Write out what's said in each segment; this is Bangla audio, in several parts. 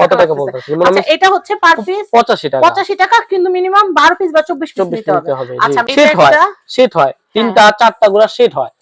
কত টাকা বলতেছি? আচ্ছা এটা হচ্ছে পার পিস 85 টাকা। পঁচাশি টাকা কিন্তু মিনিমাম বারো পিস বা চব্বিশ পিস 24 নিতে হবে। আচ্ছা সেট হয় সেট হয়। তিনটা চারটা গুলা সেট হয়।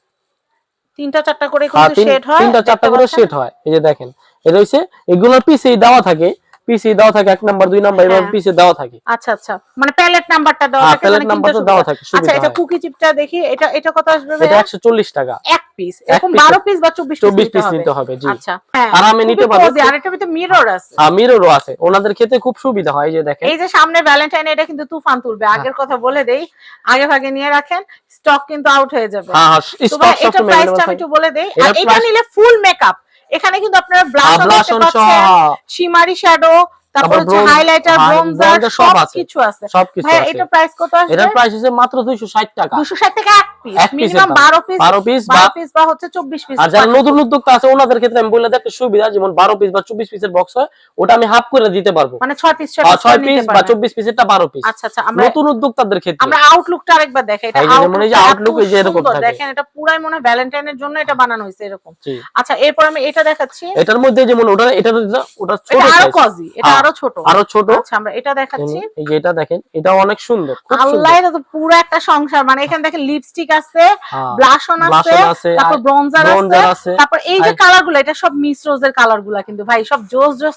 তিনটা চারটা করে কিন্তু তিন- হয় তিনটা চারটা করে? সেট হয়। এই যে দেখেন এটা হইছে এগুলোর পিছে দেওয়া থাকে পিছে দেওয়া থাকে এক নাম্বার দুই নাম্বার এভাবে হ্যাঁ। পিছে দেওয়া থাকে। আচ্ছা আচ্ছা। মানে প্যালেট নাম্বারটা হ্যাঁ থাকে প্যালেট নাম্বার কিনতে তো দেওয়া সুবিধা। থাকে আচ্ছা এটা কুকি চিপটা দেখি এটা এটা কত আসবে এটা 140 টাকা। এক পিস এরকম piece বারো পিস বা চব্বিশ 24 পিস পিস নিতে হবে জি। আচ্ছা হ্যাঁ আরামে নিতে খুবই পারবে। আর এটার ভিতরে মিরর আছে। আর মিররও আছে। ওনাদের ক্ষেত্রে খুব সুবিধা হয় এই যে দেখেন। এই যে সামনে ভ্যালেন্টাইন এটা কিন্তু তুফান তুলবে। হ্যাঁ। আগের কথা বলে দেই আগে ভাগে নিয়ে রাখেন স্টক কিন্তু আউট হয়ে যাবে। হ্যাঁ হ্যাঁ স্টক এটা প্রাইসটা আমি একটু বলে দেই আর এটা নিলে ফুল মেকআপ এখানে কিন্তু আপনারা ব্লাশ শিমারি শ্যাডো তারপর হচ্ছে হাইলাইটার bronzer সব কিছু আছে। সবকিছু ভাই আছে। এটা প্রাইস কত আসবে? এটার প্রাইস হচ্ছে মাত্র 260 টাকা। 260 টাকা এক piece minimum 12 piece 12 piece 12 piece বা হচ্ছে 24 পিস আর যারা নতুন উদ্যোক্তা আছে ওনাদের ক্ষেত্রে আমি বলে দিই সুবিধা যেমন 12 পিস বা 24 পিসের বক্স হয় ওটা আমি হাফ করে দিতে পারব। মানে 6 পিস 6 পিস বা 24 পিসেরটা 12 পিস আচ্ছা আচ্ছা আমরা নতুন উদ্যোক্তাদের ক্ষেত্রে। আমরা আউটলুকটা আরেকবার দেখাই। এটা যে এই যে যে এত এরকম। থাকে। দেখেন এটা পুরাই মনে হয় ভ্যালেন্টাইনের জন্য এটা বানানো হয়েছে এরকম। আচ্ছা এরপর আমি এটা দেখাচ্ছি। এটার মধ্যে যেমন ওটা এটা ওটা ছোট এটা আরও কজি এটা আরও ছোট। আরও ছোট? আচ্ছা আমরা এটা দেখাচ্ছি। এই যে এটা দেখেন এটা অনেক সুন্দর খুব আল্লাহ এটা তো পুরো একটা সংসার। মানে এখানে দেখেন লিপস্টিক আছে হ্যাঁ, ব্লাশন আছে তারপর আছে তারপর এই যে আর- কালারগুলো এটা সব মিস রোজের কালারগুলা কিন্তু ভাই সব জোস জোস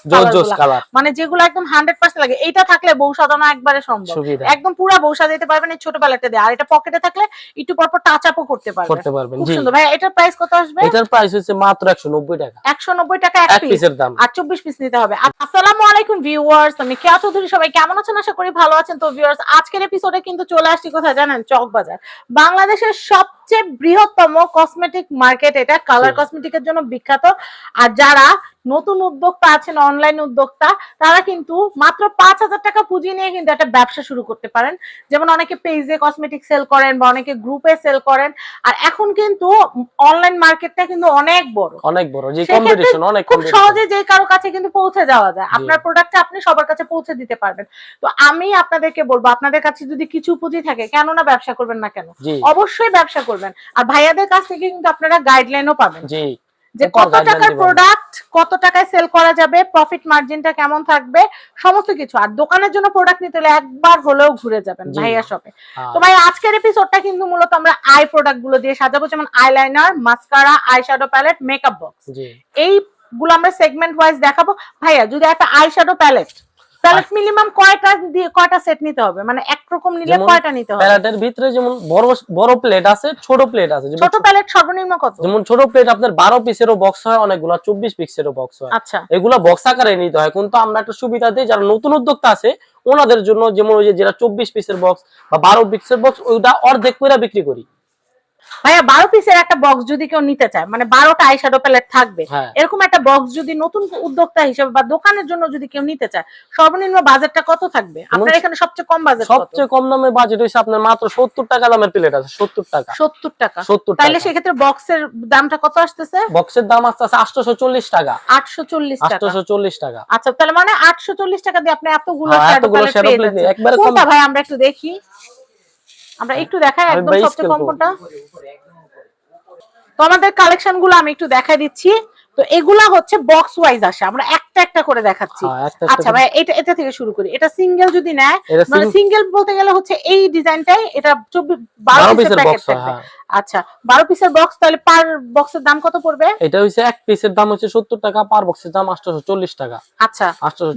কালার মানে যেগুলো একদম হান্ড্রেড পার্সেন্ট লাগে এইটা থাকলে বউ সাজানো একবারে সম্ভব। একদম পুরো বউ সাজাইতে পারবেন এই ছোট বেলাতে দিয়ে। আর এটা পকেটে থাকলে একটু পর পর টাচ আপও করতে পারবেন। করতে পারবেন জি। সুন্দর। ভাই এটার প্রাইস কত আসবে? এটার প্রাইস হচ্ছে মাত্র 190 টাকা। একশো নব্বই টাকা এক পিসের দাম। আর চব্বিশ পিস নিতে হবে। আসসালামু আলাইকুম ভিউয়ার্স আমি কেয়া চৌধুরী সবাই কেমন আছেন? আশা করি ভালো আছেন। তো ভিউয়ার্স আজকের এপিসোডে কিন্তু চলে আসছি কোথায় জানেন? চকবাজার। বাংলাদেশের সবচেয়ে বৃহত্তম কসমেটিক মার্কেট এটা কালার জি। কসমেটিকের জন্য বিখ্যাত। আর যারা নতুন উদ্যোক্তা আছেন অনলাইন উদ্যোক্তা তারা কিন্তু মাত্র পাঁচ হাজার টাকা পুঁজি নিয়ে কিন্তু একটা ব্যবসা শুরু করতে পারেন। যেমন অনেকে পেজে কসমেটিক সেল করেন বা অনেকে গ্রুপে সেল করেন। আর এখন কিন্তু অনলাইন মার্কেটটা কিন্তু অনেক বড়। অনেক বড় সেক্ষেত্রে কম্পিটিশন অনেক খুব সহজে যে কারও কাছে কিন্তু পৌঁছে যাওয়া যায়। আপনার প্রোডাক্টটা আপনি সবার কাছে পৌঁছে দিতে পারবেন। তো আমি আপনাদেরকে বলব আপনাদের কাছে যদি কিছু পুঁজি থাকে কেন না ব্যবসা করবেন না কেন? অবশ্যই ব্যবসা করবেন। আর ভাইয়াদের কাছ থেকে কিন্তু আপনারা গাইডলাইনও পাবেন। জি। যে কত টাকার প্রোডাক্ট কত টাকায় সেল করা যাবে প্রফিট মার্জিনটা কেমন থাকবে সমস্ত কিছু। আর দোকানের জন্য প্রোডাক্ট নিতে হলে একবার হলেও ঘুরে যাবেন ভাইয়া শপে হ্যাঁ, তো ভাই আজকের এপিসোডটা কিন্তু মূলত আমরা আই প্রোডাক্টগুলো দিয়ে সাজাবো যেমন eyeliner mascara eye shadow palette makeup box জি। এইগুলো আমরা সেগমেন্ট ওয়াইজ দেখাবো। ভাইয়া যদি একটা eye shadow palette palette minimum কয়টা কয়টা সেট নিতে হবে? মানে একরকম নিলে কয়টা নিতে হবে? প্যালেটের ভিতরে যেমন বড় বড় প্লেট আছে ছোট প্লেট আছে। ছোট প্যালেট সর্বনিম্ন কত? যেমন ছোট প্লেট আপনার বারো পিসেরও বক্স হয় অনেকগুলো চব্বিশ পিসেরও বক্স হয়। আচ্ছা। এগুলো বক্স আকারে নিতে হয়। কিন্তু আমরা একটা সুবিধা দিই যারা নতুন উদ্যোক্তা আছে ওনাদের জন্য যেমন ওই যে যেটা চব্বিশ পিসের বক্স বা বারো পিসের বক্স ওইটা অর্ধেক করে বিক্রি করি। ভাইয়া বারো পিসের একটা বক্স যদি কেউ নিতে চায় মানে বারোটা আই শ্যাডো প্যালেট থাকবে হ্যাঁ। এরকম একটা বক্স যদি নতুন উদ্যোক্তা হিসেবে বা দোকানের জন্য যদি কেউ নিতে চায় সর্বনিম্ন বাজেটটা কত থাকবে? আপনার এখানে সবচেয়ে কম বাজেট সবচেয়ে কম দামে বাজেট হয়েছে আপনার মাত্র সত্তর টাকা দামের প্লেট আছে সত্তর টাকা। সত্তর টাকা। সত্তর তাহলে সেক্ষেত্রে বক্সের দামটা কত আসতেছে? বক্সের দাম আসতে আছে আটশোশো চল্লিশ টাকা। আটশো চল্লিশ টাকা। আটশোশো চল্লিশ টাকা। আচ্ছা তাহলে মানে আটশো চল্লিশ টাকা দিয়ে আপনি এতগুলো শ্যাডো একবারে কম- ভাই? আমরা একটু দেখি। আমরা একটু দেখাই একদম সবচেয়ে কম কোনটা? তো আমাদের কালেকশনগুলো আমি একটু দেখাই দিচ্ছি। তো এগুলা হচ্ছে বক্স ওয়াইজ আসে। আমরা একটা একটা করে দেখাচ্ছি। হ্যাঁ, আচ্ছা ভাই এটা এটা থেকে শুরু করি। এটা সিঙ্গেল যদি নেয় মানে সিঙ্গেল বলতে গেলে হচ্ছে এই ডিজাইনটাই এটা চব্বিশ বারো বারো পিসের পিসের প্যাকেট বক্স হ্যাঁ আচ্ছা বারো পিসের বক্স তাহলে পার বক্সের দাম কত পড়বে? এটা হচ্ছে এক পিসের দাম হচ্ছে সত্তর টাকা পার বক্সের দাম আটশোশো চল্লিশ টাকা। আচ্ছা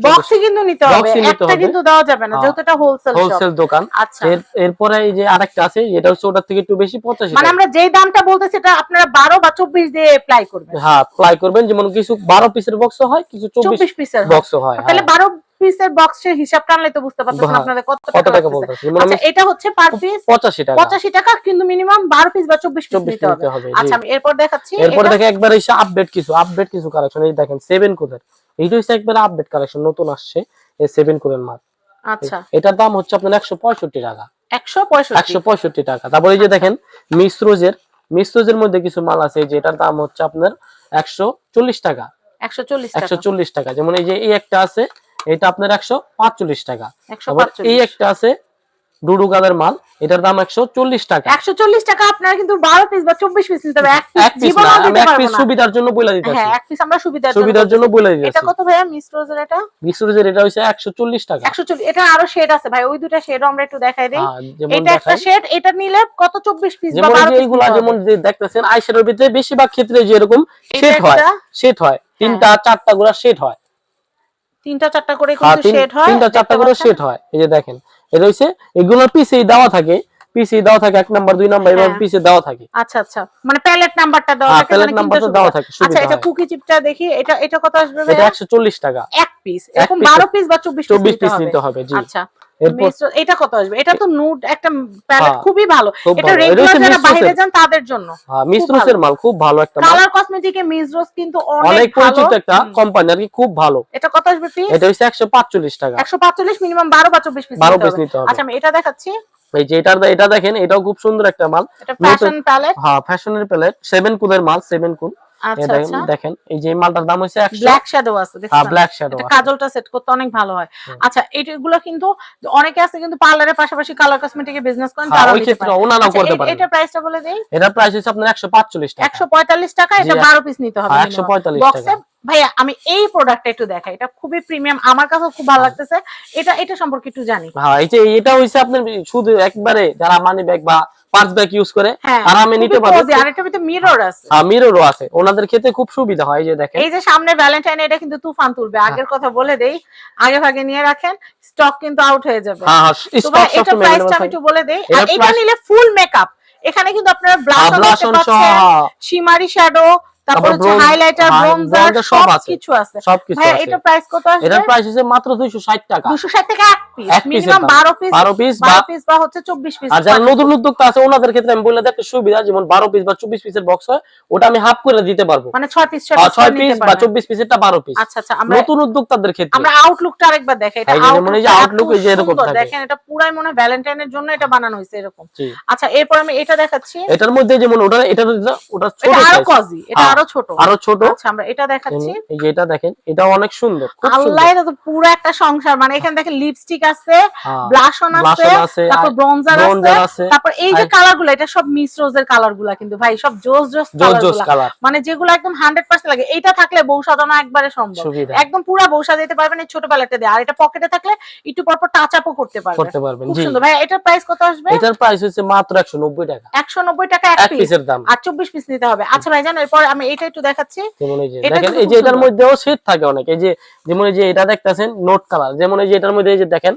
বক্সই কিন্তু নিতে হবে। একটা কিন্তু দেওয়া যাবে না হ্যাঁ। যেহেতু এটা হোলসেল হোলসেল দোকান। আচ্ছা। এর এরপরে এই যে আরেকটা আছে এটা হচ্ছে ওটার থেকে একটু বেশি পঁচাশি মানে আমরা যেই দামটা বলতেছি এটা আপনারা বারো বা চব্বিশ দিয়ে অ্যাপ্লাই করবেন। হ্যাঁ অ্যাপ্লাই করবেন। যেমন কিছু বারো পিসের বক্স হয় কিছু চব্বিশ পিসের বক্স হয় তাহলে হ্যাঁ। বারো পিসের বক্সের হিসাব টানলে তো বুঝতে পারতেছেন। আপনাদের কত কত টাকা আমি আচ্ছা এটা হচ্ছে পার পিস পঁচাশি টাকা। পঁচাশি টাকা কিন্তু মিনিমাম বারো পিস বা চব্বিশ পিস নিতে হবে। আচ্ছা আমি এরপর দেখাচ্ছি এরপরে দেখে একবার এসে আপডেট কিছু আপডেট কিছু কালেকশন এই দেখেন এইটা হচ্ছে একবার আপডেট কালেকশন নতুন আসছে এই মাল। আচ্ছা। এটার দাম হচ্ছে আপনার একশো পঁয়ষট্টি টাকা। একশো পঁয়ষট্টি। একশো পঁয়ষট্টি টাকা। তারপরে এই যে দেখেন মিশ্রোজের মিশ্রোজের মধ্যে কিছু মাল আছে এই যে এটার দাম হচ্ছে আপনার একশো চল্লিশ টাকা। একশো চল্লিশ একশো টাকা। যেমন এই যে এই একটা আছে এটা আপনার একশো পাঁচচল্লিশ টাকা। এই একটা আছে ডুডু কাদের মাল এটার দাম একশো চল্লিশ টাকা। একশো চল্লিশ টাকা আপনারা কিন্তু বারো পিস বা চব্বিশ পিস নিতে হবে এক পিস দিতে সুবিধার জন্য বলে হ্যাঁ এক পিস আমরা সুবিধার জন্য সুবিধার জন্য বলে এটা কত ভাইয়া? মিস রোজের এটা? বিস্কুটের এটা হচ্ছে একশো চল্লিশ টাকা। একশো চল্লিশ এটা আরও শেড আছে ভাই ওই দুটা শেড আমরা একটু দেখাই দিই। হ্যাঁ, এটা একটা শেড এটা নিলে কত চব্বিশ পিস বা এইগুলা যেমন যে দেখতেছেন আইশ্যাডোর ভিতরে বেশিরভাগ ক্ষেত্রে যে এরকম সেট হয় সেট হয়। তিনটা চারটা গুলা সেট হয়। তিনটা চারটা করে হ্যাঁ, কিন্তু শেড হয়। তিনটা চারটা করে? সেট হয়। এই যে দেখেন এটা হচ্ছে এগুলোর দেওয়া থাকে পিসে দেওয়া থাকে এক নাম্বার দুই নাম্বার এবং পিসি পিসে দেওয়া থাকে। আচ্ছা আচ্ছা। মানে প্যালেট নাম্বারটা দেওয়া হ্যাঁ থাকে প্যালেট মানে নাম্বারটা দেওয়া থাকে আচ্ছা এটা কুকি চিপটা দেখি এটা এটা কত আসবে এটা ভাইয়া? একশো চল্লিশ টাকা। এক পিস এরকম piece বারো পিস বা চব্বিশ চব্বিশ পিস পিস নিতে হবে জি। আচ্ছা। এটা কত আসবে? এটা তো নুড একটা প্যালেট হ্যাঁ, খুবই ভালো। খুব এটা রেগুলার যারা বাইরে যান তাদের জন্য। হ্যাঁ, মিস্ট্রোসের মাল খুব ভালো একটা মাল। কালার কসমেটিকে মিজরোস কিন্তু অনেক অনেক পরিচিত একটা কোম্পানি আর কি খুব ভালো। এটা কত আসবে পিস এটা হচ্ছে একশো পাঁচচল্লিশ টাকা। একশো পাঁচচল্লিশ মিনিমাম বারো বা চব্বিশ পিস বারো পিস নিতে হবে। আচ্ছা আমি এটা দেখাচ্ছি। এই যে এটা দেখেন এটাও খুব সুন্দর একটা মাল। এটা ফ্যাশন প্যালেট হ্যাঁ ফ্যাশনের প্লেট সেভেন কুলের মাল সেভেন কুল। দেখেন আচ্ছা। এই যে মালটার দাম হচ্ছে একশো ব্ল্যাক শ্যাডো আছে হ্যাঁ ব্ল্যাক শ্যাডো কাজলটা সেট করতে অনেক ভালো হয়। আচ্ছা এইগুলো কিন্তু অনেকে আছে কিন্তু পার্লারের পাশাপাশি কালার বিজনেস করেন হ্যাঁ তারা ওই ক্ষেত্রে ওনারাও করতে পারেন। এটা প্রাইসটা বলে দেই। প্রাইস হচ্ছে আপনার টাকা। পঁয়তাল্লিশ টাকা এটা বারো পিস নিতে হবে হ্যাঁ, 145 বক্সে টাকা। ভাইয়া আমি এই প্রোডাক্টটা একটু দেখাই। এটা খুবই প্রিমিয়াম আমার কাছে খুব ভালো লাগতেছে। এটা এটা সম্পর্কে একটু জানি। হ্যাঁ এই যে এটা হইছে আপনার শুধু একবারে যারা মানি ব্যাগ বা পার্স ব্যাগ ইউজ করে হ্যাঁ আরামে নিতে খুবই পারবে। আর এটার ভিতরে মিরর আছে। হ্যাঁ মিররও আছে। ওনাদের ক্ষেত্রে খুব সুবিধা হয় এই যে দেখেন। এই যে সামনে ভ্যালেন্টাইন এটা কিন্তু তুফান তুলবে। হ্যাঁ। আগের কথা বলে দেই আগে ভাগে নিয়ে রাখেন স্টক কিন্তু আউট হয়ে যাবে। হ্যাঁ হ্যাঁ স্টক এটা প্রাইসটা আমি একটু বলে দেই। আর এটা নিলে ফুল মেকআপ এখানে কিন্তু আপনারা ব্লাশ হ্যাঁ, করতে পারছেন হ্যাঁ, শিমারি শ্যাডো তারপর তারপর হচ্ছে হাইলাইটার হ্যাঁ, সব সব কিছু আছে। সবকিছু আছে। এটা প্রাইস কত আসবে? এটার প্রাইস হচ্ছে মাত্র 260 টাকা। 260 টাকা এক piece minimum 12 piece 12 piece 12 piece বা হচ্ছে 24 পিস আর যারা নতুন উদ্যোক্তা আছে ওনাদের ক্ষেত্রে আমি বলে দিই একটা সুবিধা যেমন 12 পিস বা 24 পিসের বক্স হয় ওটা আমি হাফ করে দিতে পারব। মানে 6 পিস 6 আর পিস 6 বা 24 পিসেরটা 12 পিস আচ্ছা আচ্ছা আমরা নতুন উদ্যোক্তাদের ক্ষেত্রে। আমরা আউটলুকটা আরেকবার এটা যে এই যে এরকম থাকে। দেখেন এটা পুরাই মনে হয় ভ্যালেন্টাইনের জন্য এটা বানানো হয়েছে এরকম। আচ্ছা এরপর আমি এটা দেখাচ্ছি। এটার মধ্যে যেমন ওটা এটা ওটা ছোট এটা আরও কজি এটা হ্যাঁ, আরও ছোট। আরও ছোট। আচ্ছা আমরা এটা দেখাচ্ছি। এই যে এটা দেখেন এটা অনেক সুন্দর আল্লাহ এটা তো পুরো একটা সংসার। মানে এখানে দেখেন লিপস্টিক আছে হ্যাঁ, ব্লাশন আছে on আছে, তারপর আছে তারপর এই যে আর- কালারগুলো এটা সব মিস রোজের কালারগুলা কিন্তু ভাই সব জোস জোস কালার মানে যেগুলো একদম হান্ড্রেড পার্সেন্ট লাগে। এটা থাকলে বউ সাজানো একবারে সম্ভব। একদম পুরা বউ সাজাইতে পারবেন এই ছোট বেলাটা দিয়ে। আর এটা পকেটে থাকলে একটু পরপর টাচ আপও করতে পারবেন। করতে পারবেন খুব জি। সুন্দর। ভাই এটার প্রাইস কত আসবে? এটার প্রাইস হচ্ছে মাত্র 190 টাকা। একশো নব্বই টাকা এক এক পিস পিসের দাম। আর চব্বিশ পিস নিতে হবে। আচ্ছা ভাই জানো এরপর আমি এটা একটু দেখাচ্ছি। যেমন এই যে দেখেন এই যে এটার মধ্যেও শীত থাকে অনেক। এই যে যেমন এই যে এটা দেখতেছেন নোট কালার যেমন এই যে এটার মধ্যে এই যে দেখেন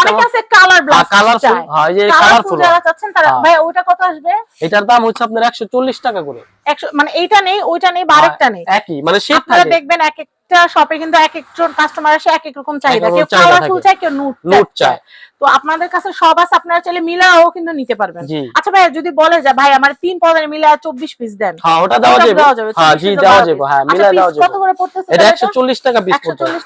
অনেকে আছে কালার ব্লাস্ট কালারফুল হ্যাঁ এই যে কালারফুল কালারফুল যারা চাচ্ছেন তারা হ্যাঁ। ভাই ওইটা কত আসবে? এটার দাম হচ্ছে আপনার 140 টাকা করে। একশো মানে এইটা নেই ওইটা নেই বা আরেকটা নেই। একই মানে শীত আপনারা থাকে। দেখবেন এক একটা শপে কিন্তু এক একজন কাস্টমার আসে এক এক রকম চাহিদা। কেউ কালারফুল চায় কেউ নুট নোট চায়। তো আপনাদের কাছে সব আছে আপনারা চাইলে মিলাও কিন্তু নিতে পারবেন। আচ্ছা ভাই যদি বলে যে ভাই আমার তিন পদের মিলা চব্বিশ পিস দেন হ্যাঁ ওটা দেওয়া যাবে। হ্যাঁ জি দেওয়া যাবে। হ্যাঁ আচ্ছা, মিলা piece দেওয়া কত করে পড়তেছে এটা 140 টাকা পিস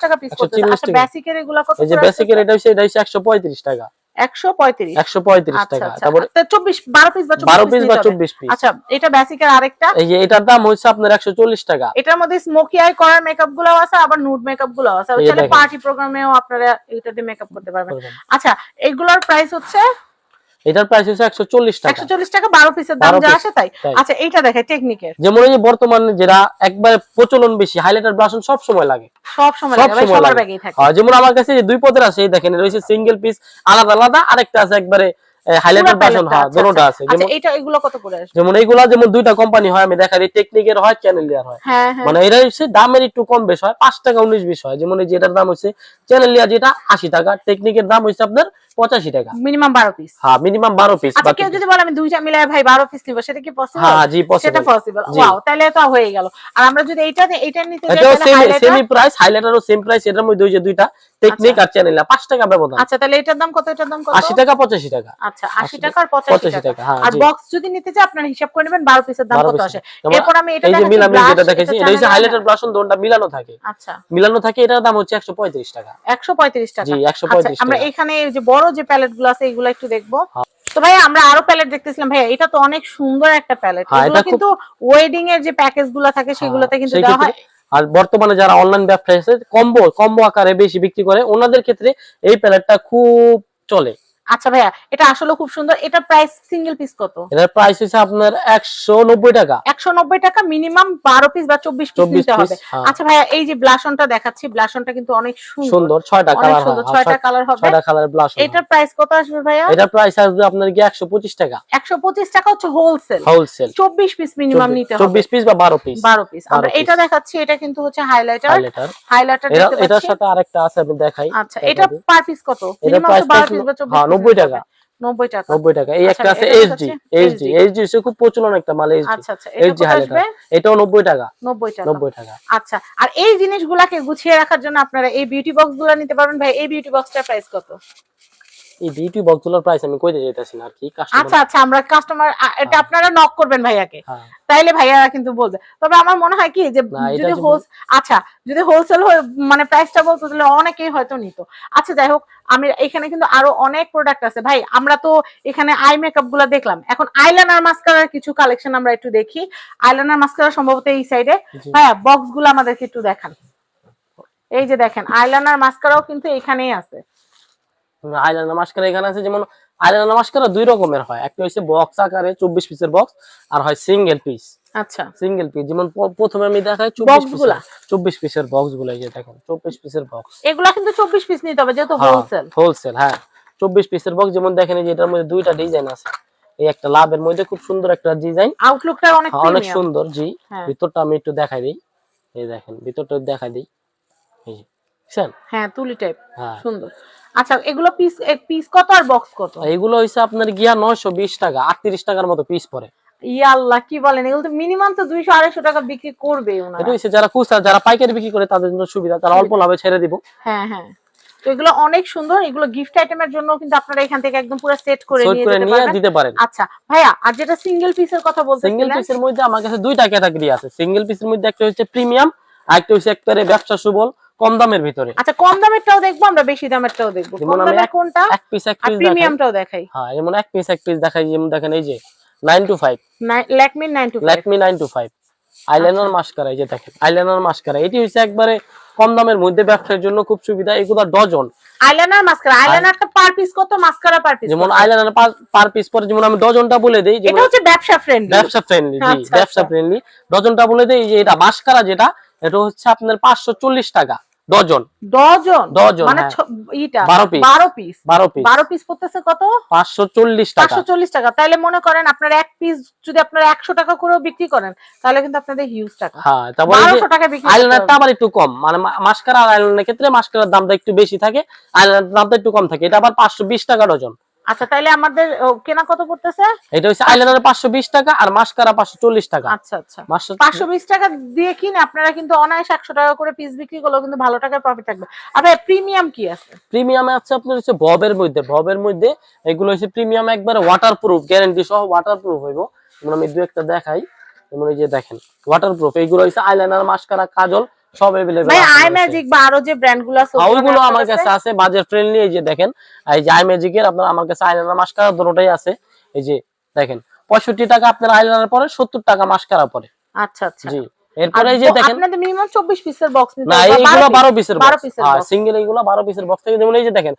টাকা পিস 140 আচ্ছা টাকা। বেসিকের এগুলা কত এই যে বেসিকের এটা হচ্ছে এটা হচ্ছে 135 টাকা। একশো পঁয়ত্রিশ? 135 আচ্ছা টাকা। আচ্ছা। তারপর তা চব্বিশ বারো পিস বা 12 পিস বা 24 পিস আচ্ছা এটা আরেকটা? এই যে এটার দাম হচ্ছে আপনার 140 টাকা। এটার মধ্যে স্মোকি আই করার মেকআপগুলো আছে আবার নুড মেকআপগুলো আছে। পার্টি প্রোগ্রামেও আপনারা এটা দিয়ে মেকআপ করতে পারবেন। আচ্ছা এগুলোর প্রাইস হচ্ছে? এটার প্রাইস হচ্ছে 140 টাকা। একশো চল্লিশ টাকা বারো পিসের দাম যা আসে তাই। আচ্ছা এইটা দেখে টেকনিকের যেমন এই যে বর্তমানে যেটা একবারে প্রচলন বেশি হাইলাইটার ব্রাশন সব সময় লাগে। সব সময় লাগে সবার ব্যাগেই থাকে। যেমন আমার কাছে যে দুই পদের আছে এই দেখেন রয়েছে সিঙ্গেল পিস আলাদা আলাদা আরেকটা আছে একবারে হাইলাইটার ব্রাশন হ্যাঁ আচ্ছা, দুটোটা আছে। আচ্ছা যেমন এইটা এগুলো কত করে আসবে? যেমন এইগুলা যেমন দুইটা কোম্পানি হয় আমি টেকনিকের হয় চ্যানেলিয়ার হয়। হ্যাঁ হ্যাঁ। মানে এটা হচ্ছে দামের একটু কম বেশ হয় টাকা হয়। যেমন এই যেটার দাম হচ্ছে চ্যানেলিয়া যেটা আশি টাকা টেকনিকের দাম হচ্ছে আপনার পঁচাশি টাকা। মিনিমাম বারো পিস হ্যাঁ মিনিমাম বারো পিস আচ্ছা কেউ যদি বলে আমি দুইটা মিলাই ভাই বারো পিস নিবো সেটা কি পসিবল হ্যাঁ জি সেটা পসিবল পসিবল ওয়াও তাহলে তো হয়ে গেল। আর আমরা যদি এইটা এইটা নিতে যাই তাহলে সেমি প্রাইস হাইলাইটারও সেম প্রাইস এটার মধ্যে ওই যে দুইটা টেকনিক আর চ্যানেলিয়া পাঁচ টাকা ব্যবধান। আচ্ছা তাহলে এটার দাম কত এটার দাম কত? টাকা পঁচাশি টাকা। আচ্ছা টাকা আর টাকা। হ্যাঁ আর বক্স যদি নিতে চাই আপনার হিসাব করে নেবেন বারো পিসের দাম কত। আসে? এরপর আমি এটা দেখাচ্ছি, মিলামি যেটা এটা এটা হচ্ছে হাইলাইটার ব্রাশন দোনটা মিলানো থাকে। আচ্ছা। মিলানো থাকে এটার দাম হচ্ছে টাকা। টাকা। জি আচ্ছা আমরা এখানে যে বড় যে আছে এগুলো একটু দেখব। হ্যাঁ। তো ভাই আমরা আরও প্যালেট দেখতেছিলাম। ভাই এটা তো অনেক সুন্দর একটা প্যালেট। হ্যাঁ, এগুলো কিন্তু ওয়েডিং এর যে প্যাকেজগুলো থাকে সেগুলোতে কিন্তু দেওয়া হয়। আর বর্তমানে যারা অনলাইন ব্যবসা কম্বো কম্বো আকারে বেশি বিক্রি করে ওনাদের ক্ষেত্রে এই প্যালেটটা খুব চলে। আচ্ছা ভাইয়া এটা আসলে খুব সুন্দর। এটা প্রাইস সিঙ্গেল পিস কত? এটার প্রাইস হচ্ছে আপনার একশো নব্বই টাকা। একশো নব্বই টাকা মিনিমাম বারো পিস বা চব্বিশ পিস নিতে হবে। আচ্ছা ভাইয়া এই যে ব্লাশনটা দেখাচ্ছি ব্লাশনটা কিন্তু অনেক সুন্দর। সুন্দর ছয়টা অনেক কালার সুন্দর ছয়টা কালার হবে। ছয়টা কালার ব্লাশ এটার প্রাইস কত আসবে ভাইয়া? এটার প্রাইস আসবে আপনার কি একশো পঁচিশ টাকা। একশো পঁচিশ টাকা হচ্ছে হোলসেল হোলসেল চব্বিশ পিস মিনিমাম নিতে হবে। চব্বিশ পিস বা বারো পিস বারো পিস আমরা এটা দেখাচ্ছি এটা কিন্তু হচ্ছে হাইলাইটার হাইলাইটার হাইলাইটার দেখতে এটার সাথে আরেকটা আছে আমি দেখাই। আচ্ছা এটা পার পিস কত? মিনিমাম price তো বারো price পিস বা চব্বিশ হ্যাঁ, 90 টাকা। নব্বই টাকা। নব্বই টাকা। এই আচ্ছা, একটা আছে এটা এইচডি এইচডি এইচডি হচ্ছে খুব প্রচলন একটা মাল এইচডি আচ্ছা আচ্ছা এইচডি হাইলাইটার এটাও নব্বই টাকা। নব্বই টাকা। নব্বই টাকা। আচ্ছা আর এই জিনিসগুলোকে গুছিয়ে রাখার জন্য আপনারা এই বিউটি বক্সগুলা নিতে পারবেন। ভাই এই বিউটি বক্সটার প্রাইস কত? এই বিউটি বক্সগুলোর প্রাইস আমি কইতে চাইতাছি না আর কি আচ্ছা কাস্টমার আচ্ছা আমরা কাস্টমার এটা হ্যাঁ। আপনারা নক করবেন ভাইয়াকে। হ্যাঁ। তাইলে ভাইয়ারা কিন্তু বলবে। তবে আমার মনে হয় কি যে যদি হোল আচ্ছা যদি হোলসেল হয়ে মানে প্রাইসটা বলতো তাহলে অনেকেই হয়তো নিত। আচ্ছা যাই হোক আমি এখানে কিন্তু আরও অনেক প্রোডাক্ট আছে। ভাই আমরা তো এখানে আই মেকআপগুলা দেখলাম। এখন আইলাইনার মাস্কারার কিছু কালেকশন আমরা একটু দেখি। আইলাইনার মাস্কারা সম্ভবত এই সাইডে জি। ভাইয়া বক্সগুলো আমাদেরকে একটু দেখান। এই যে দেখেন আইলাইনার মাস্কারাও কিন্তু এখানেই আছে। আইলাইনার মাস্কারা এখানে আছে যেমন আইলাইনার মাস্কারা দুই রকমের হয়। একটা হচ্ছে বক্স আকারে চব্বিশ পিসের বক্স আর হয় সিঙ্গেল পিস আচ্ছা। সিঙ্গেল পিস যেমন প্রথমে আমি দেখাই Box চব্বিশগুলা? চব্বিশ পিসের বক্সগুলো এই যে দেখেন চব্বিশ পিসের বক্স এগুলা কিন্তু চব্বিশ পিস নিতে হবে যেহেতু হ্যাঁ। হোলসেল হোলসেল হ্যাঁ। চব্বিশ পিসের বক্স যেমন দেখেন যে এটার মধ্যে দুইটা ডিজাইন আছে। এই একটা লাভের মধ্যে খুব সুন্দর একটা ডিজাইন আউটলুকটা অনেক অনেক সুন্দর জি। হ্যাঁ। ভিতরটা আমি একটু দেখাই দিই। এই দেখেন ভিতরটা দেখাই দিই। এই হ্যাঁ তুলি টাইপ হ্যাঁ। সুন্দর। আচ্ছা এগুলো পিস পিস কত আর বক্স কত? এইগুলো হইছে আপনার গিয়া নয়শো বিশ টাকা আটত্রিশ টাকার মতো পিস পরে ইয়া আল্লাহ কি বলেন? এগুলো তো মিনিমাম তো দুইশো আড়াইশো টাকা বিক্রি করবে ওনারা। এটা হচ্ছে যারা খুচরা যারা পাইকারি বিক্রি করে তাদের জন্য সুবিধা তারা অল্প লাভে ছেড়ে দিব। হ্যাঁ হ্যাঁ। তো এগুলো অনেক সুন্দর এগুলো গিফট আইটেমের জন্য কিন্তু আপনারা এখান থেকে একদম পুরো সেট করে নিয়ে যেতে পারেন। আচ্ছা ভাইয়া আর যেটা সিঙ্গেল পিসের কথা সিঙ্গেল পিসের মধ্যে আমার কাছে দুইটা ক্যাটাগরি আছে। সিঙ্গেল পিসের মধ্যে একটা হচ্ছে প্রিমিয়াম আর একটা হচ্ছে একবারে ব্যবসা সুবল। কম দামের ভিতরে। আচ্ছা কম দামেরটাও দেখব আমরা বেশি দামেরটাও দেখব। কম দামের কোনটা? এক পিস এক পিস প্রিমিয়ামটাও দেখাই। হ্যাঁ যেমন এক পিস এক পিস দেখাই। যেমন দেখেন এই যে nine two five Lakme nine two 5 Lakme nine two five eyeliner আচ্ছা। মাস্কারা এই যে দেখেন আইলাইনার মাস্কারা এটি হচ্ছে একবারে কম দামের মধ্যে ব্যবসার জন্য খুব সুবিধা। এগুলো ডজন আইলাইনার মাস্কারা আইলাইনারটা পার পিস কত? মাস্কারা পার পিস যেমন আইলাইনার পার পিস পরে যেমন আমি ডজনটা বলে দেই এটা হচ্ছে ব্যবসা ফ্রেন্ডলি ব্যবসা ফ্রেন্ডলি জি আচ্ছা, ব্যবসা আচ্ছা। ফ্রেন্ডলি ডজনটা বলে দেই যে এটা মাস্কারা যেটা এটা হচ্ছে আপনার পাঁচশো চল্লিশ টাকা। ডজন ডজন ডজন, মানে হ্যাঁ। ইটা? পিস পিস পিস পড়তেছে কত? টাকা। তাহলে মনে করেন আপনার এক পিস যদি আপনার একশো টাকা করেও বিক্রি করেন তাহলে কিন্তু আপনাদের হিউজ টাকা। হ্যাঁ তারপরে এই টাকা বিক্রি আইলাইনারটা আবার একটু কম। মানে মাস্কারা আর আইলাইনারের ক্ষেত্রে মাস্কারার দামটা একটু বেশি থাকে আইলাইনার দামটা একটু কম থাকে। এটা আবার পাঁচশো বিশ টাকা ডজন আচ্ছা তাহলে আমাদের কেনা কত পড়তেছে? এটা হচ্ছে আইলাইনার পাঁচশো বিশ টাকা আর মাস্কারা পাঁচশো চল্লিশ টাকা। আচ্ছা আচ্ছা। মাস্টার পাঁচশো বিশ টাকা দিয়ে কিনে আপনারা কিন্তু অনায়াস একশো টাকা করে পিস বিক্রি করলেও কিন্তু ভালো টাকার প্রফিট থাকবে। আর প্রিমিয়াম কি আছে? প্রিমিয়ামে আছে আপনার হচ্ছে ববের মধ্যে। ববের মধ্যে এগুলো হচ্ছে প্রিমিয়াম একবারে ওয়াটার প্রুফ গ্যারান্টি সহ ওয়াটার প্রুফ হইব। যেমন আমি দু একটা দেখাই। যেমন এই যে দেখেন ওয়াটার প্রুফ এইগুলো হচ্ছে আইলাইনার মাস্কারা কাজল। সব এভেলেবেল ভাই আই ম্যাজিক বা আরও যে ব্র্যান্ড আছে হ্যাঁ, ওগুলো আমার কাছে? আছে বাজেট ফ্রেন্ডলি এই যে দেখেন এই যে আই ম্যাজিকের আপনার আমার কাছে আইলাইনার মাস্কারা দুটোটাই আছে। এই যে দেখেন পঁয়ষট্টি টাকা আপনার আইলাইনার পরে সত্তর টাকা মাস্কারা পরে। আচ্ছা আচ্ছা। জি এরপরে এই যে দেখেন আপনাদের মিনিমাম চব্বিশ পিসের বক্স নিতে হবে বা এইগুলো 12 বারো পিসের 12 পিসের হ্যাঁ সিঙ্গেল এইগুলো পিসের বক্স থেকে যেমন এই যে দেখেন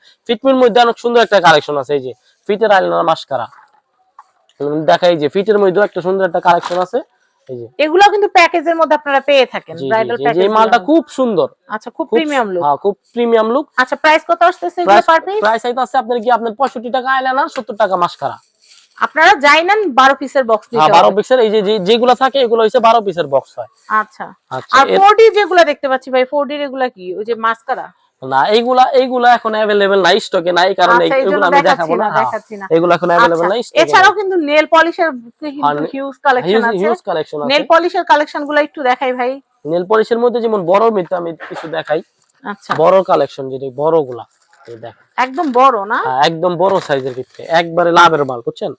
মধ্যে অনেক সুন্দর একটা কালেকশন আছে এই যে ফিটের আইলাইনার মাস্কারা দেখাই যে ফিটের মধ্যে একটা সুন্দর একটা কালেকশন আছে। এই এগুলো কিন্তু প্যাকেজের মধ্যে আপনারা পেয়ে থাকেন ব্রাইডাল প্যাকেজ এই মালটা খুব সুন্দর। আচ্ছা খুব প্রিমিয়াম লুক হ্যাঁ খুব প্রিমিয়াম লুক আচ্ছা প্রাইস কত আসতেছে এগুলো পার পিস প্রাইস আইতে আছে আপনার কি আপনার পঁয়ষট্টি টাকা আইলাইনার সত্তর টাকা মাস্কারা আপনারা যাই নেন বারো পিসের বক্স বারো হবে পিসের এই যে যেগুলো থাকে এগুলো হচ্ছে বারো পিসের বক্স হয়। আচ্ছা। আচ্ছা আর এর- ফোর ডি যেগুলো দেখতে পাচ্ছি ভাই ফোর ডি এগুলা কি? ওই যে মাস্কারা? না এইগুলা এইগুলা এখন অ্যাভেলেবেল নাই স্টকে নাই কারণ আচ্ছা এই এগুলো জন্য আমি দেখাবো না। হ্যাঁ, না। এগুলো এখন অ্যাভেলেবেল আচ্ছা, নাই এছাড়াও কিন্তু নেল পলিশের হিউজ কালেকশন আছে। হিউজ কালেকশন আছে। নেল পলিশের কালেকশনগুলো একটু দেখাই ভাই। নেল পলিশের মধ্যে যেমন বড় মিট আমি কিছু দেখাই। আচ্ছা। বড় কালেকশন যেটা বড়গুলা। একদম বড় না? হ্যাঁ, একদম বড় সাইজের ভিতরে একবারে লাভের মাল বুঝছেন?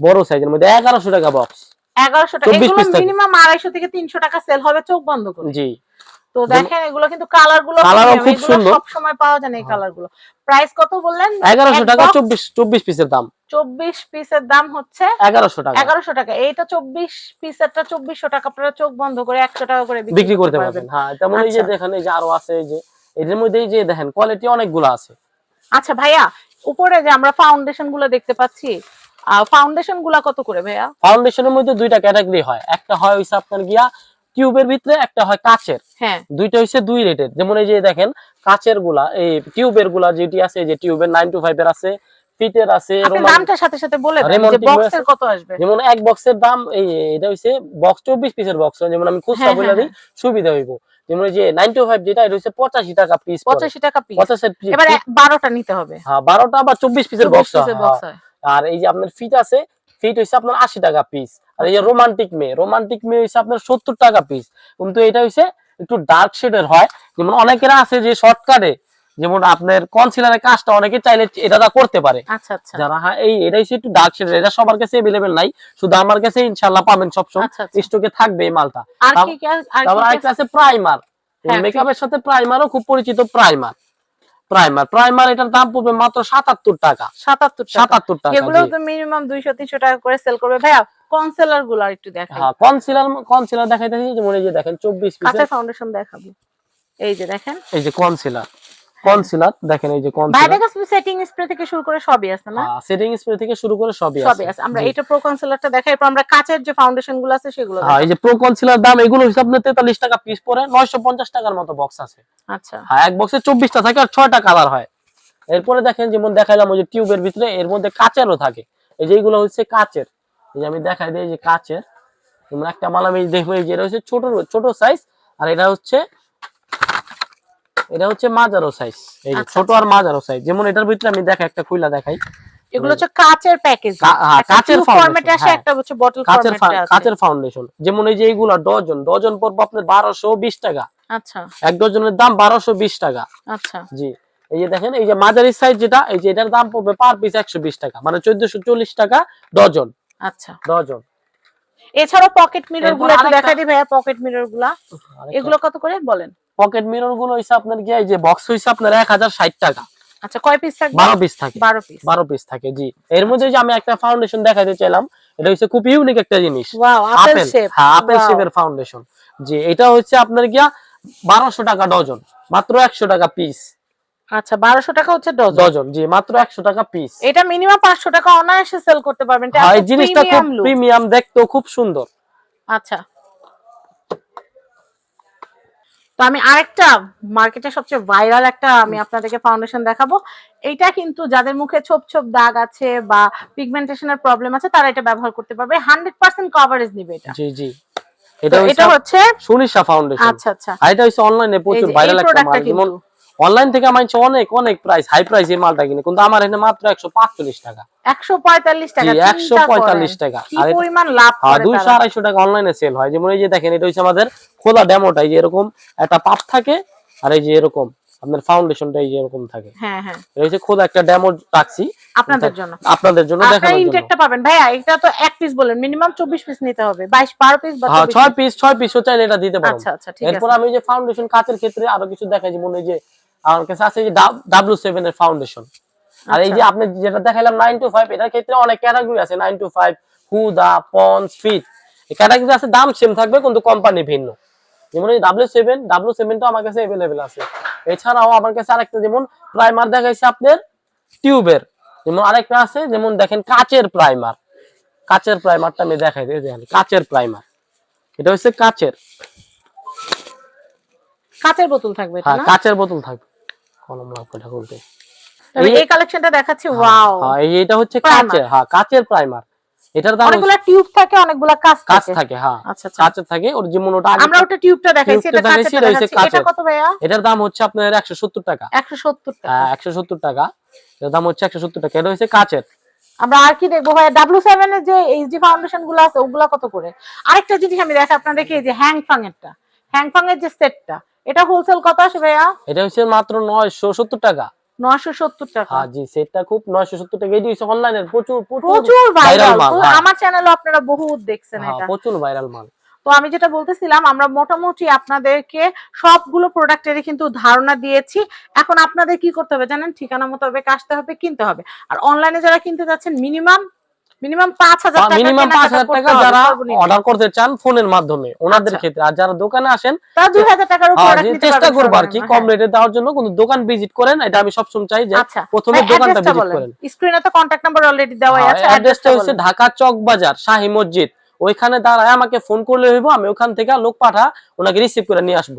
বড় সাইজের মধ্যে এগারোশো টাকা বক্স এগারোশো টাকা। এগুলো মিনিমাম আড়াইশো থেকে তিনশো টাকা সেল হবে চোখ বন্ধ করে। জি। তো দেখেন এগুলো কিন্তু কালারগুলো Colour ও premium, খুব এগুলো সুন্দর। সব সময় পাওয়া যায় না এই কালারগুলো প্রাইস কত বললেন? এগারোশো টাকা চব্বিশ চব্বিশ পিসের দাম। পিসের দাম হচ্ছে এগারোশো টাকা। এগারোশো টাকা। এইটা চব্বিশ পিসেরটা চব্বিশশো টাকা। আপনারা চোখ বন্ধ করে একশো টাকা করে বিক্রি করতে পারবেন। হ্যাঁ তেমন এই যে আচ্ছা। দেখেন এই যে আরও আছে এই যে এদের মধ্যে এই যে দেখেন কোয়ালিটি অনেকগুলো আছে। আচ্ছা ভাইয়া উপরে যে আমরা ফাউন্ডেশনগুলো দেখতে পাচ্ছি ফাউন্ডেশনগুলা কত করে ভাইয়া? ফাউন্ডেশনের মধ্যে দুইটা ক্যাটাগরি হয়। একটা হয় হইছে আপনার গিয়া টিউবের ভিতরে একটা হয় কাচের। হ্যাঁ। দুইটা হইছে দুই রেটের। যেমন এই যে দেখেন কাচেরগুলা এই টিউবেরগুলা যেটি আছে যে টিউবের নাইন টু ফাইভ এর আছে ফিটের আছে দামটার সাথে সাথে বলে দেন যে বক্সের কত আসবে? যেমন এক বক্সের দাম এই এটা হইছে বক্স চব্বিশ পিসের বক্স যেমন আমি খুচরা হ্যাঁ, বলে হ্যাঁ, দিই সুবিধা হইব। যেমন যে নাইন টু ফাইভ যেটা এটা হচ্ছে পঁচাশি টাকা পিস পঁচাশি টাকা পিস পঁচাশি piece, এবারে বারোটা নিতে হবে। হ্যাঁ বারোটা বা চব্বিশ পিসের বক্স হয়। আর এই যে আপনার ফিট আছে ফিট হইছে আপনার আশি টাকা পিস আর এই যে রোমান্টিক মেয়ে রোমান্টিক মেয়ে হইছে আপনার সত্তর টাকা পিস কিন্তু এটা হইছে একটু ডার্ক শেডের হয় যেমন অনেকেরা আছে যে শর্টকাটে যেমন আপনার কনসিলারের কাজটা অনেকে চাইলে এটা দা করতে পারে আচ্ছা আচ্ছা যারা হ্যাঁ এই এটা হচ্ছে একটু ডার্ক শেডের এটা সবার কাছে अवेलेबल নাই শুধু আমার কাছে ইনশাআল্লাহ পাবেন সবসময় আচ্ছা আচ্ছা স্টকে থাকবে এই মালটা আর তারপর- কি কি আর- আর তারপর কি কি আরেকটা আছে প্রাইমার হ্যাঁ, মেকআপের সাথে প্রাইমারও খুব পরিচিত প্রাইমার প্রাইমার প্রাইমার এটার দাম পড়বে মাত্র সাতাত্তর টাকা। সাতাত্তর সাতাত্তর টাকা এগুলো তো মিনিমাম দুইশো তিনশো টাকা করে সেল করবে। ভাইয়া কনসেলারগুলো আর একটু দেখা হ্যাঁ কনসিলার কনসিলার দেখাইতেছি মনে যে দেখেন চব্বিশ ফাউন্ডেশন দেখাবো। এই যে দেখেন। এই যে কনসিলার কনসিলার দেখেন এই যে কনসিলার সেটিং স্প্রে থেকে শুরু করে সবই আছে না? সেটিং স্প্রে থেকে শুরু করে সবই আছে। সবই আছে। আমরা। এটা প্রো কনসিলারটা দেখাই এরপর আমরা কাচের যে ফাউন্ডেশনগুলো আছে সেগুলো হ্যাঁ এই যে প্রো কনসিলার দাম এগুলো হিসাব নিয়ে তেতাল্লিশ টাকা পিস নয়শো পঞ্চাশ টাকার মতো বক্স আছে। আচ্ছা। হ্যাঁ এক বক্সে চব্বিশটা থাকে আর ছয়টা কালার হয়। এরপরে দেখেন যেমন দেখাইলাম ওই যে টিউবের ভিতরে এর মধ্যে কাচেরও থাকে। এই যে এইগুলো হচ্ছে কাচের। এই যে আমি দেখাই দিই এই যে কাচের। তোমরা একটা মাল আমি দেখব এই যে এটা হচ্ছে ছোট ছোট সাইজ আর এটা হচ্ছে এটা হচ্ছে মাজারো সাইজ এই আচ্ছা, ছোট আর মাজারো সাইজ যেমন এটার ভিতরে আমি দেখা একটা খুইলা দেখাই। এগুলো হচ্ছে কাচের প্যাকেজ হ্যাঁ, কাচের ফরম্যাটে foundation, আসে হ্যাঁ। একটা হচ্ছে বটল কাচের কাচের ফাউন্ডেশন যেমন এই যে এইগুলা ডজন ডজন পড়ব আপনার বারোশো বিশ টাকা। আচ্ছা। এক ডজনের দাম বারোশো বিশ টাকা। আচ্ছা। জি। এই যে দেখেন এই যে মাঝারি সাইজ যেটা এই যে এটার দাম পড়বে পার পিস একশো বিশ টাকা। মানে চোদ্দশো চল্লিশ টাকা ডজন আচ্ছা। ডজন এছাড়াও পকেট মিররগুলো একটু দেখাই দিই ভাইয়া পকেট মিররগুলা। এগুলো কত করে বলেন? পকেট মিররগুলো হইছে আপনার কি এই যে বক্স হইছে আপনার এক হাজার ষাট টাকা। আচ্ছা কয় পিস থাকবে? বারো পিস থাকে। বারো পিস বারো পিস থাকে জি। এর মধ্যে যে আমি একটা ফাউন্ডেশন দেখাতে চাইলাম এটা হচ্ছে খুব ইউনিক একটা জিনিস। ওয়াও আপেল শেপ হ্যাঁ আপেল শেপের ফাউন্ডেশন জি এটা হচ্ছে আপনার গিয়া বারোশো টাকা ডজন মাত্র একশো টাকা পিস আচ্ছা বারোশো টাকা হচ্ছে ডজন। ডজন জি মাত্র একশো টাকা পিস এটা মিনিমাম পাঁচশো টাকা অনায়াসে সেল করতে পারবেন। এই জিনিসটা খুব প্রিমিয়াম দেখতেও খুব সুন্দর। আচ্ছা। তো আমি আরেকটা মার্কেটে সবচেয়ে ভাইরাল একটা আমি আপনাদেরকে ফাউন্ডেশন দেখাবো। এটা কিন্তু যাদের মুখে ছোপ ছোপ দাগ আছে বা পিগমেন্টেশনের প্রবলেম আছে তারা এটা ব্যবহার করতে পারবে। হান্ড্রেড পার্সেন্ট কভারেজ নিবে এটা। জি জি। এটা হচ্ছে সুনিশা ফাউন্ডেশন আচ্ছা আচ্ছা। এটা হচ্ছে অনলাইনে প্রচুর ভাইরাল একটা কিন্তু। অনলাইন থেকে আমার অনেক অনেক প্রাইস হাই প্রাইস এর মালটা কিনে। কিন্তু আমার এখানে মাত্র একশো পাঁচচল্লিশ টাকা। একশো পঁয়তাল্লিশ টাকা একশো পঁয়তাল্লিশ টাকা। পরিমাণ লাভ হ্যাঁ দুইশো আড়াইশো টাকা অনলাইনে সেল হয়। যেমন এই যে দেখেন এটা হচ্ছে আমাদের খোলা ডেমোটা এই যে এরকম একটা পাপ থাকে আর এই যে এরকম আপনার ফাউন্ডেশনটা এই যে এরকম থাকে। হ্যাঁ হ্যাঁ। এটা হচ্ছে খোলা একটা ডেমো রাখছি। আপনাদের জন্য। আপনাদের জন্য দেখানোর জন্য। ইনটেকটা পাবেন। ভাইয়া এটা তো এক পিস বলেন। মিনিমাম চব্বিশ পিস নিতে হবে। বাইশ বারো পিস বা হ্যাঁ 24 ছয় পিস ছয় পিসও চাইলে এটা দিতে পারব আচ্ছা আচ্ছা ঠিক আছে। এরপর আমি যে ফাউন্ডেশন কাচের ক্ষেত্রে আরও কিছু দেখাই যেমন এই যে আমার কাছে আছে যে ডাব্লিউ সেভেন এর ফাউন্ডেশন আর এই আচ্ছা। যে আপনি যেটা দেখাইলাম নাইন টু ফাইভ এটার ক্ষেত্রে অনেক ক্যাটাগরি আছে। Nine two five Huda Pond's fit এই ক্যাটাগরি আছে দাম সেম থাকবে কিন্তু কোম্পানি ভিন্ন। যেমন এই ডাব্লিউ সেভেন ডাব্লিউ সেভেনটা আমার কাছে অ্যাভেলেবেল আছে। এছাড়াও আমার কাছে আরেকটা যেমন প্রাইমার দেখাইছে আপনার টিউবের। যেমন আরেকটা আছে যেমন দেখেন কাচের প্রাইমার কাচের প্রাইমারটা আমি দেখাই দিই দেখেন কাচের প্রাইমার এটা হচ্ছে কাচের। কাঁচের বোতল থাকবে এটা হ্যাঁ কাচের বোতল থাকবে। কলম লাভ করে খুলতে এই- কালেকশনটা দেখাচ্ছি ওয়াও হ্যাঁ এই এটা হচ্ছে। কাচের হ্যাঁ কাচের প্রাইমার এটার দাম অনেকগুলা টিউব থাকে অনেকগুলা কাঁচ কাচ থাকে। থাকে হ্যাঁ। আচ্ছা আচ্ছা। কাচের থাকে ওর যেমন ওটা আমরা ওটা টিউবটা দেখাইছি এটা দেখাইছি, কাঁচেরটা এটা কাঁচের। কত ভাইয়া? এটার দাম হচ্ছে আপনার একশো সত্তর টাকা। একশো সত্তর টাকা। হ্যাঁ একশো সত্তর টাকা। এটার দাম হচ্ছে একশো সত্তর টাকা। এটা হচ্ছে কাচের। আমরা আর কি দেখব ভাইয়া? ডাব্লিউ সেভেন এর যে এইচডি ফাউন্ডেশনগুলো আছে ওগুলা কত করে? আরেকটা জিনিস আমি দেখাই আপনাদেরকে এই যে হ্যাং ফাং এরটা। হ্যাং ফাং এর যে সেটটা এটা হোলসেল কত আসে ভাইয়া? এটা হচ্ছে মাত্র নয়শো সত্তর টাকা। নয়শো সত্তর টাকা। হ্যাঁ জি সেটটা খুব টাকা। প্রচুর প্রচুর ভাইরাল মাল। হ্যাঁ। আমার চ্যানেলে আপনারা বহুত দেখছেন হ্যাঁ, এটা। প্রচুর ভাইরাল মাল। তো আমি যেটা বলতেছিলাম আমরা মোটামুটি আপনাদেরকে সবগুলো প্রোডাক্টের কিন্তু ধারণা দিয়েছি। এখন আপনাদের কি করতে হবে জানেন? ঠিকানা মোতাবেক আসতে হবে কিনতে হবে। আর অনলাইনে যারা কিনতে যাচ্ছেন মিনিমাম মিনিমাম পাঁচ হাজার টাকা মিনিমাম পাঁচ কেনাকাটা হাজার করতে টাকা যারা অর্ডার করতে চান ফোনের মাধ্যমে ওনাদের আচ্ছা। ক্ষেত্রে। আর যারা দোকানে আসেন তা দুই হাজার টাকার উপর হ্যাঁ, product যে নিতে চেষ্টা পারবেন আর কি কম হ্যাঁ। রেটে দেওয়ার জন্য কিন্তু দোকান ভিজিট করেন এটা আমি সবসময় চাই যে আচ্ছা। প্রথমে দোকানটা ভিজিট করেন। স্ক্রিনে তো কন্ট্যাক্ট নাম্বার অলরেডি দেওয়াই আছে অ্যাড্রেসটা অ্যাড্রেসটা হচ্ছে ঢাকা চক বাজার শাহী মসজিদ। ওইখানে দাঁড়ায় আমাকে ফোন করলে হইব আমি ওখান থেকে লোক পাঠা ওনাকে রিসিভ করে নিয়ে আসব।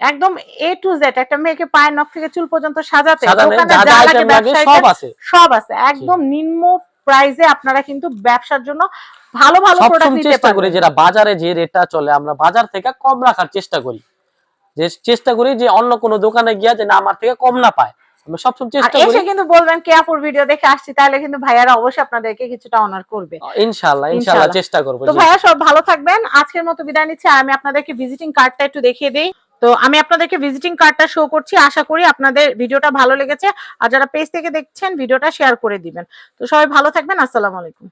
একদম এ টু জেড একটা মেয়েকে পায়ের নখ থেকে চুল পর্যন্ত সাজাতে দোকানে যা লাগে সব আছে। সব আছে। একদম নিম্ন প্রাইসে আপনারা কিন্তু ব্যবসার জন্য ভালো ভালো প্রোডাক্ট নিতে চেষ্টা করি যেটা বাজারে যে রেটটা চলে আমরা বাজার থেকে কম রাখার চেষ্টা করি। যে চেষ্টা করি যে অন্য কোনো দোকানে গিয়া যে না আমার থেকে কম না পায়। আমি সবসময় আর চেষ্টা এসে কিন্তু বলবেন ভিডিও দেখে আসছি? তাহলে কিন্তু ভাইয়ারা অবশ্যই আপনাদেরকে কিছুটা অনার করবে। ইনশাআল্লাহ ইনশাআল্লাহ। চেষ্টা করব তো ভাইয়া সব ভালো থাকবেন। আজকের মতো বিদায় নিচ্ছি। আমি আপনাদেরকে ভিজিটিং কার্ডটা একটু দেখিয়ে দিই। তো আমি আপনাদেরকে ভিজিটিং কার্ডটা শো করছি। আশা করি আপনাদের ভিডিওটা ভালো লেগেছে। আর যারা পেজ থেকে দেখছেন ভিডিওটা শেয়ার করে দিবেন। তো সবাই ভালো থাকবেন। আসসালামু আলাইকুম।